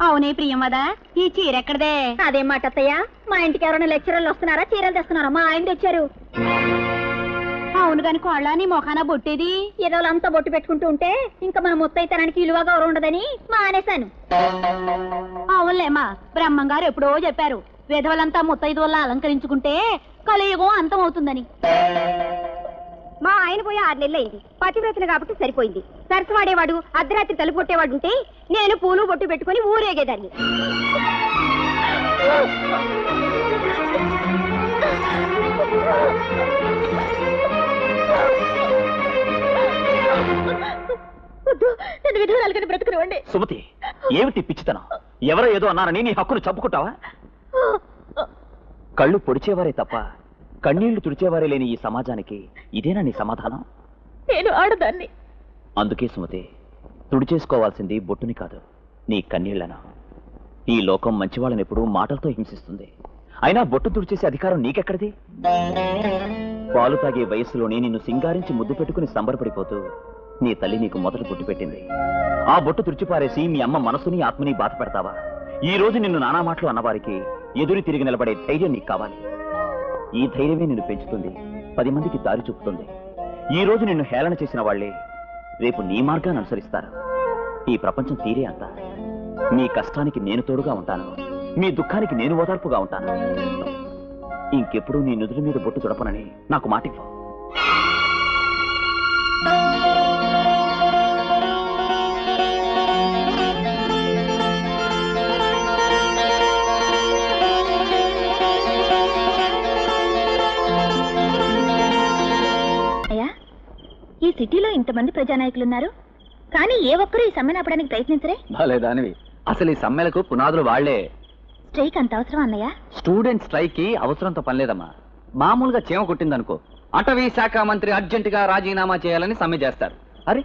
అవునే ప్రియమదా ఈ చీర ఎక్కడదే? అదేం మాట అత్తయ్య. మా ఇంటికి ఎవరైనా లెక్చరర్లు వస్తున్నారా? చీరలు తెస్తున్నారా? మా ఆయన తెచ్చారు. అవును గాని కోళ్ళ నీ మొఖాన బొట్టేది? ఏదో అంతా బొట్టు పెట్టుకుంటూ ఉంటే ఇంకా మన ముత్తైతనానికి విలువ గౌరవం ఉండదని మానేశాను. అవునులేమా బ్రహ్మం గారు ఎప్పుడో చెప్పారు. విధవలంతా ముత్తైదు వల్ల అలంకరించుకుంటే కలియుగం అంతం అవుతుందని మా ఆయన పోయి ఆరు నెలలు అయింది పతివ్రతలు కాబట్టి సరిపోయింది. సరసవాడేవాడు అర్ధరాత్రి తలుపు కొట్టేవాడు ఉంటే నేను పూలు బొట్టు పెట్టుకుని ఊరేగేదాన్ని. వద్దు, నన్ను విధురాలుగా బ్రతుకునివ్వండి. సుమతి ఏమిటి పిచ్చితనం? ఎవరో ఏదో అన్నారని నీ హక్కును చంపుకుంటావా? కళ్ళు పొడిచేవారే తప్ప కన్నీళ్ళు తుడిచేవారే లేని ఈ సమాజానికి ఇదేనా నీ సమాధానం? నేను ఆడదాన్ని. అందుకే సుమతి తుడిచేసుకోవాల్సింది బొట్టుని కాదు నీ కన్నీళ్ళను. ఈ లోకం మంచివాళ్ళని ఎప్పుడు మాటలతో హింసిస్తుంది. అయినా బొట్టు తుడిచేసే అధికారం నీకెక్కడిది? పాలు తాగే వయస్సులోనే నిన్ను సింగారించి ముద్దు పెట్టుకుని సంబరపడిపోతూ నీ తల్లి నీకు మొదట బొట్టు పెట్టింది. ఆ బొట్టు తుడిచిపారేసి మీ అమ్మ మనసుని ఆత్మని బాధ పెడతావా ఈ రోజు నిన్ను నానా మాటలు అన్నవారికి ఎదురు తిరిగి నిలబడే ధైర్యం నీకు కావాలి. ఈ ధైర్యమే నిన్ను పెంచుతుంది. పది మందికి దారి చూపుతుంది. ఈ రోజు నిన్ను హేళన చేసిన వాళ్ళే రేపు నీ మార్గాన్ని అనుసరిస్తారు. ఈ ప్రపంచం తీరే అంత. నీ కష్టానికి నేను తోడుగా ఉంటాను. మీ దుఃఖానికి నేను ఓదార్పుగా ఉంటాను. ఇంకెప్పుడు నీ నుదుల మీద బొట్టు తుడపనని నాకు మాటివ్వు. ఈ సిటీలో ఇంతమంది ప్రజానాయకులు ఉన్నారు కానీ ఏ ఒక్కరూ ఈ సమ్మెను ఆపడానికి ప్రయత్నించరే? భలేదానివి అసలు ఈ సమ్మెలకు పునాదులు వాళ్ళే. స్ట్రైక్ అంత అవసరం అన్నయ్య? స్టూడెంట్ స్ట్రైక్కి అవసరంతో పనిలేదమ్మా మామూలుగా చీమ కుట్టిందనుకో. అటవీ శాఖ మంత్రి అర్జెంట్గా రాజీనామా చేయాలని సమ్మె చేస్తారు. అరే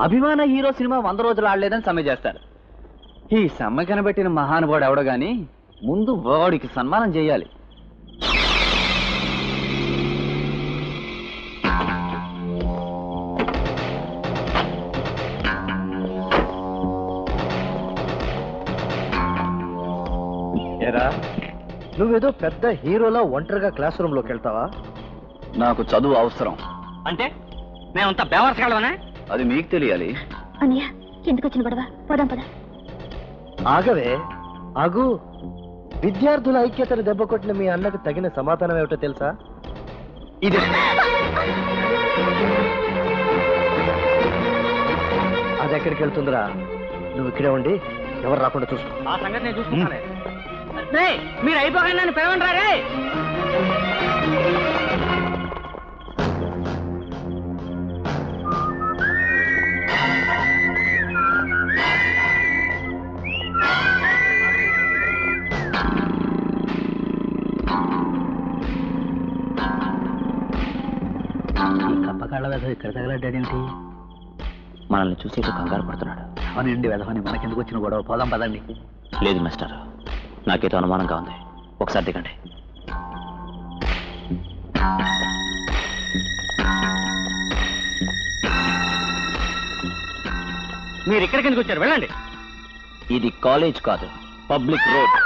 అభిమాన హీరో సినిమా వంద రోజులు ఆడలేదని సమ్మె చేస్తారు. ఈ సమ్మె కనబెట్టిన మహానుభావుడు ఎవడో గాని ముందు వాడికి సన్మానం చేయాలి. ఏరా? నువ్వేదో పెద్ద హీరోలా ఒంటరిగా క్లాస్ రూమ్లోకి వెళ్తావా? నాకు చదువు అవసరం. అంటే? మేమంతా బేవర్సగలమనే అది మీకు తెలియాలి. అన్నయ్య ఎందుకు వచ్చిన గొడవ. పోదాం పద. ఆగవే ఆగు. విద్యార్థుల ఐక్యతను దెబ్బ కొట్టిన మీ అన్నకు తగిన సమాధానం ఏమిటో తెలుసా? ఇది. అది ఎక్కడికి వెళ్తుందిరా? నువ్వు ఇక్కడే ఉండి ఎవరు రాకుండా చూసుకో. ఆ సంగతి నేను చూసుకుంటానే. మీరు అయిపోగానే నన్ను పిలవండి రే వెధవ ఇక్కడ తగలడ్డాడేంటి? మనల్ని చూసి ఏదో కంగారు పడుతున్నాడు. అవనండి వెధవని మనకెందుకు వచ్చిన గొడవ? పోదాం పదండి. లేదు మిస్టర్. నాకేదో అనుమానంగా ఉంది ఒకసారి దిగండి మీరు ఇక్కడికి ఎందుకు వచ్చారు వెళ్ళండి ఇది కాలేజ్ కాదు పబ్లిక్ రోడ్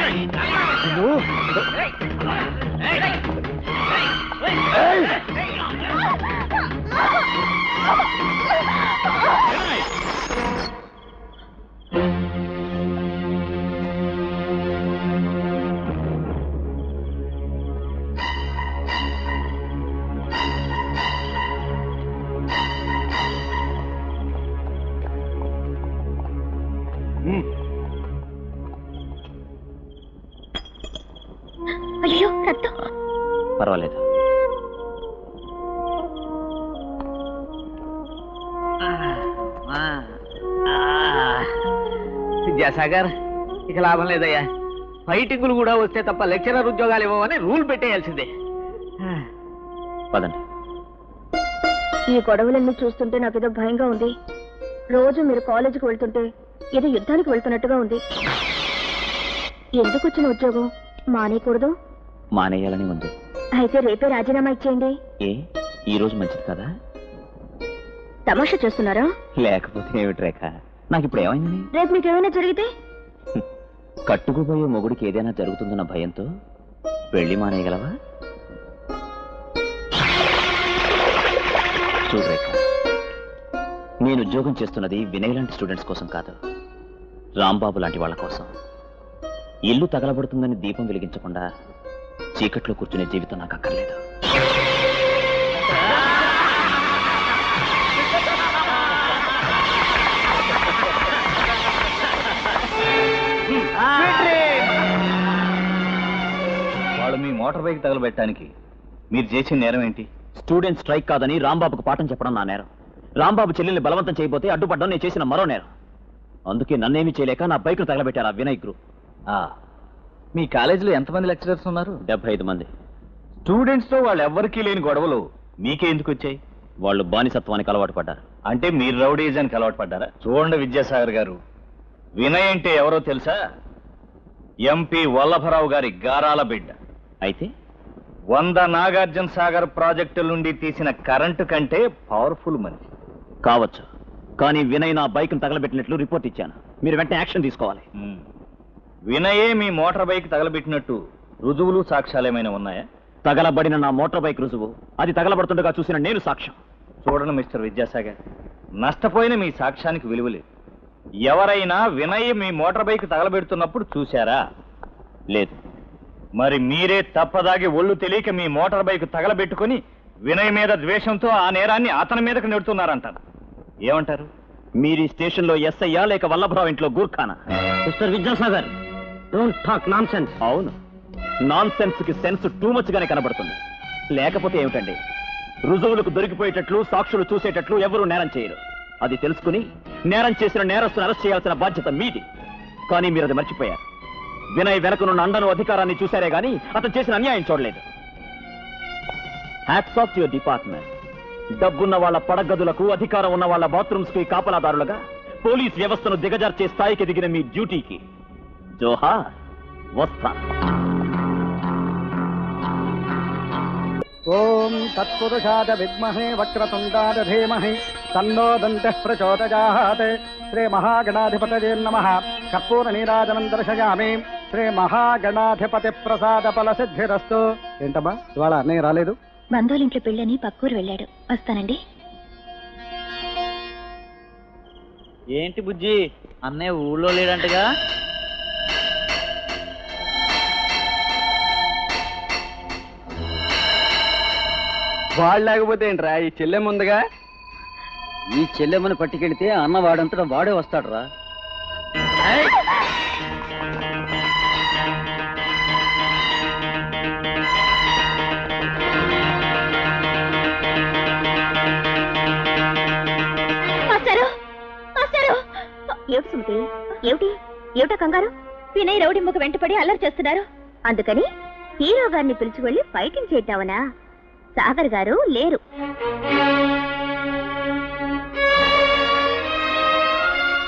అయ్యో. విద్యాసాగర్ ఇక లాభం లేదయ్యా. ఫైటింగులు కూడా వస్తే తప్ప లెక్చరర్ ఉద్యోగాలు ఇవ్వమని రూల్ పెట్టేయాల్సిందే. పదండి. ఈ గొడవలన్నీ చూస్తుంటే నాకేదో భయంగా ఉంది. రోజు మీరు కాలేజీకి వెళ్తుంటే ఏదో యుద్ధానికి వెళ్తున్నట్టుగా ఉంది. ఎందుకు వచ్చిన ఉద్యోగం? మానేయకూడదు? మానేయాలని ఉంది. అయితే రేపే రాజీనామా ఇచ్చేయండి. ఏ? ఈ రోజు మంచిది కదా? తమాషా చేస్తున్నారా? లేకపోతే ఏమిటి రేఖ? నాకు ఇప్పుడు ఏమైంది? రేపు మీకు ఏమైనా జరిగితే? కట్టుకుపోయే మొగుడికి ఏదైనా జరుగుతుందన్న భయంతో పెళ్ళి మానేయగలవా? చూడు రేఖ నేను ఉద్యోగం చేస్తున్నది వినయ్ లాంటి స్టూడెంట్స్ కోసం కాదు రాంబాబు లాంటి వాళ్ళ కోసం. ఇల్లు తగలబడుతుందని దీపం వెలిగించకుండా చీకట్లో కూర్చునే జీవితం నాకు అక్కర్లేదు మోటార్ బైక్ తగలబెట్టడానికి మీరు చేసిన నేరం ఏంటి? స్టూడెంట్ స్ట్రైక్ కాదని రాంబాబుకు పాఠం చెప్పడం నా నేరం. రాంబాబు చెల్లెల్ని బలవంతం చేయబోతే అడ్డుపడ్డం నేను చేసిన మరో నేరం. అందుకే నన్నేమీ చేయలేక నా బైక్ను తగలబెట్టారు ఆ వినయ్ గ్రూప్ మీ కాలేజీలో ఎంతమంది లెక్చరర్స్ ఉన్నారు? డెబ్బై ఐదు మంది. స్టూడెంట్స్తో వాళ్ళు ఎవ్వరికీ లేని గొడవలు మీకే ఎందుకు వచ్చాయి? వాళ్ళు బానిసత్వానికి అలవాటు పడ్డారు. అంటే మీరు రౌడీజానికి అలవాటు పడ్డారా? చూడండి విద్యాసాగర్ గారు. వినయ్ అంటే ఎవరో తెలుసా? ఎంపీ వల్లభరావు గారి గారాల బిడ్డ. అయితే? వంద నాగార్జున సాగర్ ప్రాజెక్టు నుండి తీసిన కరెంటు కంటే పవర్ఫుల్ మనిషి. కావచ్చు. కానీ వినయ్ నా బైక్ను తగలబెట్టినట్లు రిపోర్ట్ ఇచ్చాను. మీరు వెంటనే యాక్షన్ తీసుకోవాలి. వినయే మీ మోటార్ బైక్ తగలబెట్టినట్టు రుజువులు సాక్ష్యాలు ఏమైనా ఉన్నాయా? తగలబడిన నా మోటార్ బైక్ రుజువు. అది తగలబడుతుండగా చూసిన నేను సాక్ష్యం. చూడండి మిస్టర్ విద్యాసాగర్. నష్టపోయిన మీ సాక్ష్యానికి విలువలేదు ఎవరైనా వినయ్ మీ మోటార్ బైక్ తగలబెడుతున్నప్పుడు చూశారా? లేదు. మరి మీరే తప్పదాగి ఒళ్ళు తెలియక మీ మోటార్ బైక్ తగలబెట్టుకుని వినయ్ మీద ద్వేషంతో ఆ నేరాన్ని అతని మీదకు నెడుతున్నారంటారు. ఏమంటారు? మీరు ఈ స్టేషన్లో ఎస్ఐయా లేక వల్లభరావు ఇంట్లో గూర్ఖానా? Mister Vidyasagar don't talk nonsense అవును. నాన్ సెన్స్కి సెన్స్ టూ మచ్ గానే కనబడుతుంది. లేకపోతే ఏమిటండి? రుజువులకు దొరికిపోయేటట్లు సాక్షులు చూసేటట్లు ఎవరూ నేరం చేయరు. అది తెలుసుకుని నేరం చేసిన నేరస్తును అరెస్ట్ చేయాల్సిన బాధ్యత మీది. కానీ మీరు అది మర్చిపోయారు. వినయ్ వెనకనున్న అండను అధికారాన్ని చూశారే గాని అతను చేసిన అన్యాయం చూడలేదు. హ్యాట్స్ ఆఫ్ యువర్ డిపార్ట్మెంట్ డబ్బున్న వాళ్ళ పడగదులకు అధికారం ఉన్న వాళ్ళ బాత్రూమ్స్కి కాపలాదారులుగా పోలీస్ వ్యవస్థను దిగజార్చే స్థాయికి దిగిన మీ డ్యూటీకి. జోహా వస్తా. ఓం తత్పురుషాద విద్మహే వక్రతుండాద ధీమహి తన్నో దంతః ప్రచోదయాత్ శ్రీ మహాగణాధిపతయే నమ. కర్పూర నీరాజనం దర్శయామి. శ్రీ మహాగణాధిపతి ప్రసాద ఫల సిద్ధిరస్తు ఏంటమ్మా ఇవాళ అన్నయ్య రాలేదు? బంధువులింట్లో పెళ్ళని పక్కూరు వెళ్ళాడు. వస్తానండి. ఏంటి బుజ్జి? అన్నయ్య ఊళ్ళో లేడంటగా? వాళ్ళు లేకపోతే ఏంట్రా ఈ చెల్లె ముందుగా ఈ చెల్లెమ్మని పట్టుకెడితే అన్న వాడంతటా వాడే వస్తాడు సుమతి. ఏమిటి? ఏమిటా కంగారు? వినయ్ రౌడీ ముఖ వెంటపడి అల్లరి చేస్తున్నారు. అందుకని హీరో గారిని పిలిచి వెళ్ళి ఫైటింగ్ చేద్దామనా? సాగర్ గారు లేరు.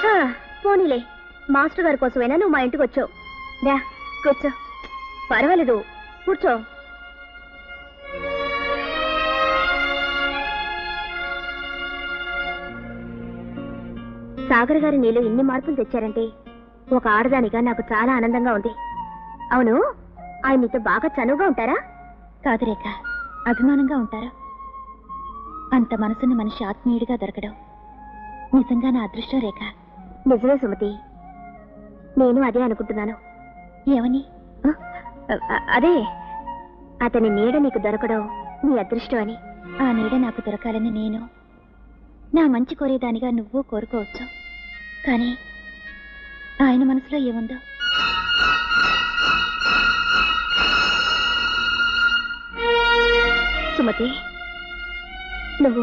హా, పోనీలే. మాస్టర్ గారి కోసమైనా నువ్వు మా ఇంటికి వచ్చావు. రా కూర్చో. పర్వాలేదు. కూర్చో. సాగర్ గారు నీలో ఇన్ని మార్పులు తెచ్చారంటే ఒక ఆడదానిగా నాకు చాలా ఆనందంగా ఉంది. అవును ఆయన నీతో బాగా చనువుగా ఉంటారా? కాదు రేఖ అభిమానంగా ఉంటారా. అంత మనసున్న మనిషి ఆత్మీయుడిగా దొరకడం నిజంగా నా అదృష్టం రేఖ. నిజమే సుమతి. నేను అదే అనుకుంటున్నాను. ఏమని? అదే అతని నీడ నీకు దొరకడం నీ అదృష్టం అని ఆ నీడ నాకు దొరకాలని నేను నా మంచి కోరేదానిగా నువ్వు కోరుకోవచ్చు. కానీ ఆయన మనసులో ఏముందో? సుమతి నువ్వు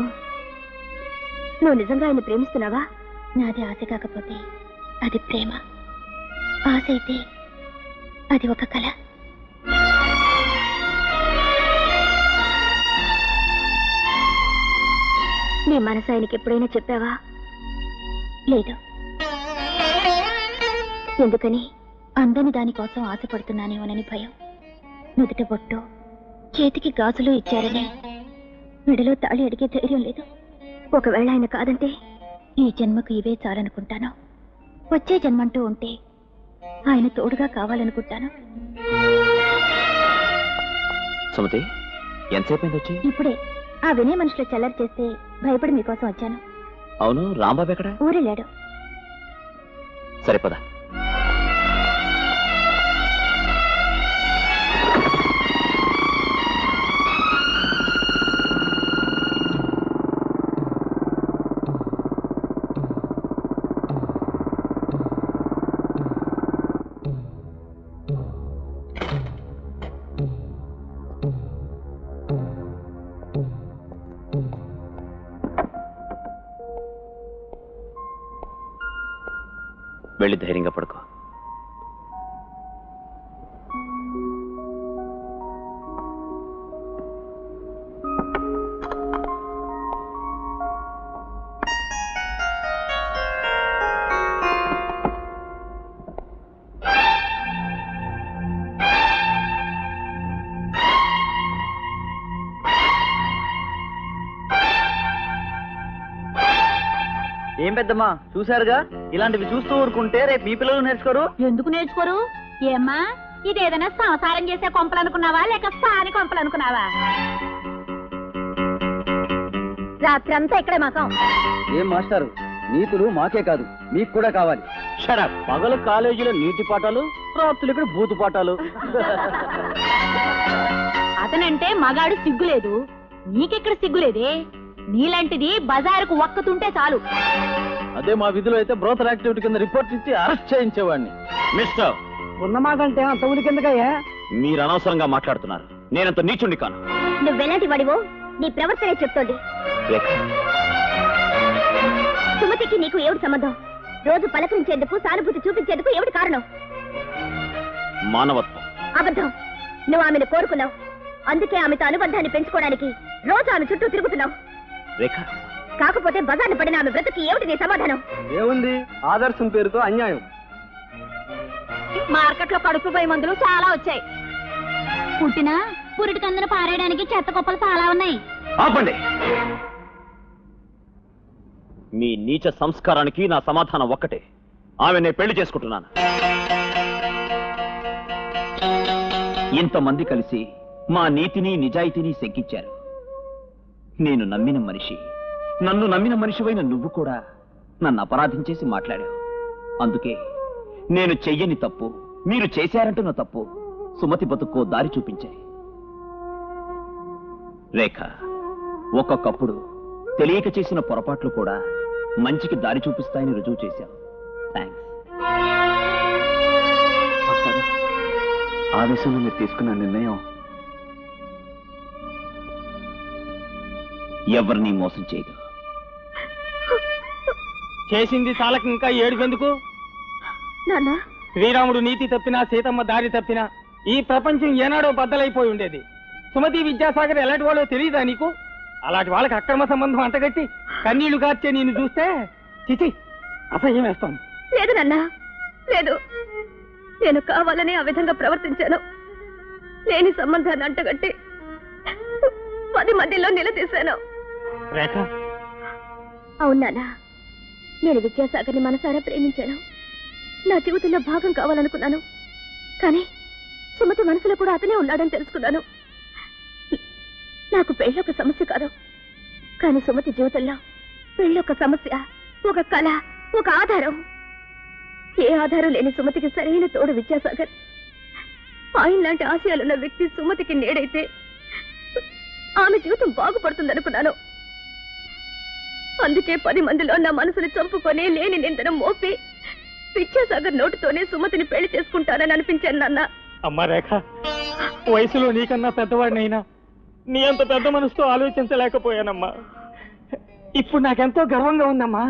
నువ్వు నిజంగా ఆయన ప్రేమిస్తున్నావా? నాది ఆశ కాకపోతే అది ప్రేమ. ఆశ అయితే అది ఒక కళ నీ మనసు ఆయనకి ఎప్పుడైనా చెప్పావా? లేదు. ఎందుకని? అందని దానికోసం ఆశపడుతున్నానేమోనని భయం. నుదుట బొట్టు చేతికి గాజులు ఇచ్చారని. మెడలో తాళి అడిగే ధైర్యం లేదు. ఒకవేళ ఆయన కాదంటే ఈ జన్మకు ఇవే చాలనుకుంటాను. వచ్చే జన్మంటూ ఉంటే ఆయన తోడుగా కావాలనుకుంటాను. సుమతి ఎంతసేపు అయింది వచ్చి ఇప్పుడే ఆ వినయ మనుషులు చల్లరి చేస్తే భయపడి మీకోసం వచ్చాను. అవును రాంబాబు ఎక్కడ? ఊరెళ్ళాడు. సరే పద. వెళ్ళి ధైర్యంగా పడుకో. ఏం పెద్దమ్మా? చూశారుగా? ఇలాంటివి చూస్తూ ఊరుకుంటే రేపు మీ పిల్లలు నేర్చుకోరు. ఎందుకు నేర్చుకోరు? ఏమ్మా ఇదేదైనా సంసారం చేసే కొంపలు అనుకున్నావా? లేక సాని కొంపలు అనుకున్నావా? రాత్రంతా ఇక్కడే మాకం. ఏం మాస్టారు? నీతులు మాకే కాదు మీకు కూడా కావాలి. పగలు కాలేజీలో నీటి పాఠాలు రాత్రులు ఇక్కడ బూతు పాఠాలు. అతనంటే మగాడు సిగ్గులేదు. నీకెక్కడ సిగ్గులేదే? నీలాంటిది బజారుకు ఒక్కతుంటే చాలు. అదే మా విధులు అయితే బ్రోతర్ యాక్టివిటీ కింద రిపోర్ట్ ఇచ్చి అరెస్ట్ చేయించేవాడిని. మిస్టర్! ఉన్నమాకంటే అంత ఉనికి ఎందుకయ్యా మీరు అనవసరంగా మాట్లాడుతున్నారు. నేనంత నీచుండి కాను. నువ్వెలాంటి వాడివో? నీ ప్రవర్తనే చెప్తోంది. సుమతికి నీకు ఏమిటి సంబంధం? రోజు పలకరించేందుకు సానుభూతి చూపించేందుకు ఏమిటి కారణం? మానవత్వం. అబద్ధం. నువ్వు ఆమెను కోరుకున్నావు. అందుకే ఆమెతో అనుబంధాన్ని పెంచుకోవడానికి రోజు ఆమె చుట్టూ తిరుగుతున్నావు. రేఖ. కాకపోతే బజార్ను పడిన ఆమె బ్రతుకి ఏమిటి నీ సమాధానం? ఏముంది? ఆదర్శం పేరుతో అన్యాయం. మార్కెట్లో కడుపు పోయి మందులు చాలా వచ్చాయి. పుట్టిన పురిటి కందున పారేయడానికి చెత్త కుప్పలు చాలా ఉన్నాయి. ఆపండి. మీ నీచ సంస్కారానికి నా సమాధానం ఒక్కటే. ఆమె నేను పెళ్ళి చేసుకుంటున్నాను. ఇంతమంది కలిసి మా నీతిని నిజాయితీని శంకించారు. నేను నమ్మిన మనిషి. నన్ను నమ్మిన మనిషివైన నువ్వు కూడా నన్ను అపరాధం చేసి మాట్లాడావు. అందుకే నేను చెయ్యని తప్పు మీరు చేశారంటున్న తప్పు సుమతి బతుక్కో దారి చూపించాయి. రేఖ ఒక్కొక్కప్పుడు తెలియక చేసిన పొరపాట్లు కూడా మంచికి దారి చూపిస్తాయని రుజువు చేశాం థ్యాంక్స్ ఆవేశంలో మీరు తీసుకున్న నిర్ణయం ఎవరిని మోసం చేయదు. చేసింది చాలక ఇంకా ఏడుపెందుకు? నాన్న. శ్రీరాముడు నీతి తప్పినా సీతమ్మ దారి తప్పినా ఈ ప్రపంచం ఏనాడో బద్దలైపోయి ఉండేది. సుమతి విద్యాసాగర్ ఎలాంటి వాళ్ళో తెలియదా నీకు? అలాంటి వాళ్ళకి అక్రమ సంబంధం అంటగట్టి కన్నీళ్ళు కార్చే నిన్ను చూస్తే చిచి అసహ్యం వేస్తాను లేదు నాన్న లేదు. నేను కావాలని ఆ విధంగా ప్రవర్తించాను. లేని సంబంధాన్ని అంటగట్టి పది మందిలో నిలదీశాను. రేఖ? అవును నాన్న. నేను విద్యాసాగర్ని మనసారా ప్రేమించాను. నా జీవితంలో భాగం కావాలనుకున్నాను. కానీ సుమతి మనసులో కూడా అతనే ఉన్నాడని తెలుసుకున్నాను. నాకు పెళ్ళి ఒక సమస్య కాదు. కానీ సుమతి జీవితంలో పెళ్ళి ఒక సమస్య ఒక కళ ఒక ఆధారం. ఏ ఆధారం లేని సుమతికి సరైన తోడు విద్యాసాగర్. ఆయన లాంటి ఆశయాలున్న వ్యక్తి సుమతికి నేడైతే ఆమె జీవితం బాగుపడుతుందనుకున్నాను. అందుకే పది మందిలో నా మనసును చంపుకొని లేని నిందను మోపి విద్యాసాగర్ నోటితోనే సుమతిని పెళ్ళి చేసుకుంటానని అనిపించాను నాన్న. అమ్మా రేఖ వయసులో నీకన్నా పెద్దవాడినైనా నీ అంత పెద్ద మనసుతో ఆలోచించలేకపోయానమ్మా. ఇప్పుడు నాకెంతో గర్వంగా ఉందమ్మా.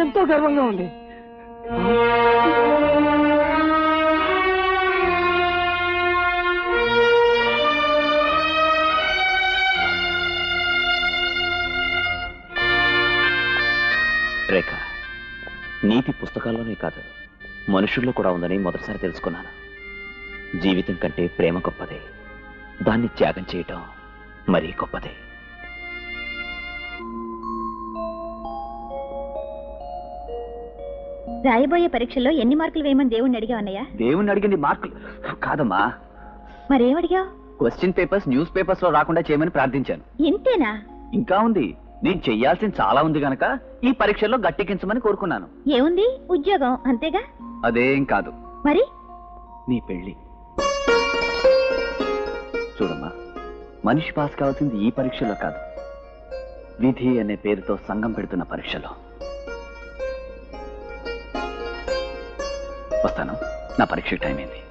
ఎంతో గర్వంగా ఉంది. పుస్తకాల్లోనే కాదు మనుషుల్లో కూడా ఉందని మొదటిసారి తెలుసుకున్నాను. జీవితం కంటే ప్రేమ గొప్పదే. దాన్ని త్యాగం చేయటం మరీ గొప్పదే. రాయబోయే పరీక్షల్లో ఎన్ని మార్కులు వేయమని దేవుణ్ణి అడిగా అన్నయ్య? దేవుణ్ణి అడిగింది మార్కులు? కాదమ్మా. మరేం అడిగావు? క్వశ్చన్ పేపర్స్ న్యూస్ పేపర్స్లో రాకుండా చేయమని ప్రార్థించాను. ఇంతేనా? ఇంకా ఉంది. నేను చెయ్యాల్సింది చాలా ఉంది గనక ఈ పరీక్షల్లో గట్టెక్కించమని కోరుకున్నాను. ఏముంది? ఉద్యోగం అంతేగా? అదేం కాదు. మరి? నీ పెళ్ళి చూడమ్మా మనిషి పాస్ కావాల్సింది ఈ పరీక్షలో కాదు. విధి అనే పేరుతో సంఘం పెడుతున్న పరీక్షలో. వస్తాను. నా పరీక్ష టైం అయింది.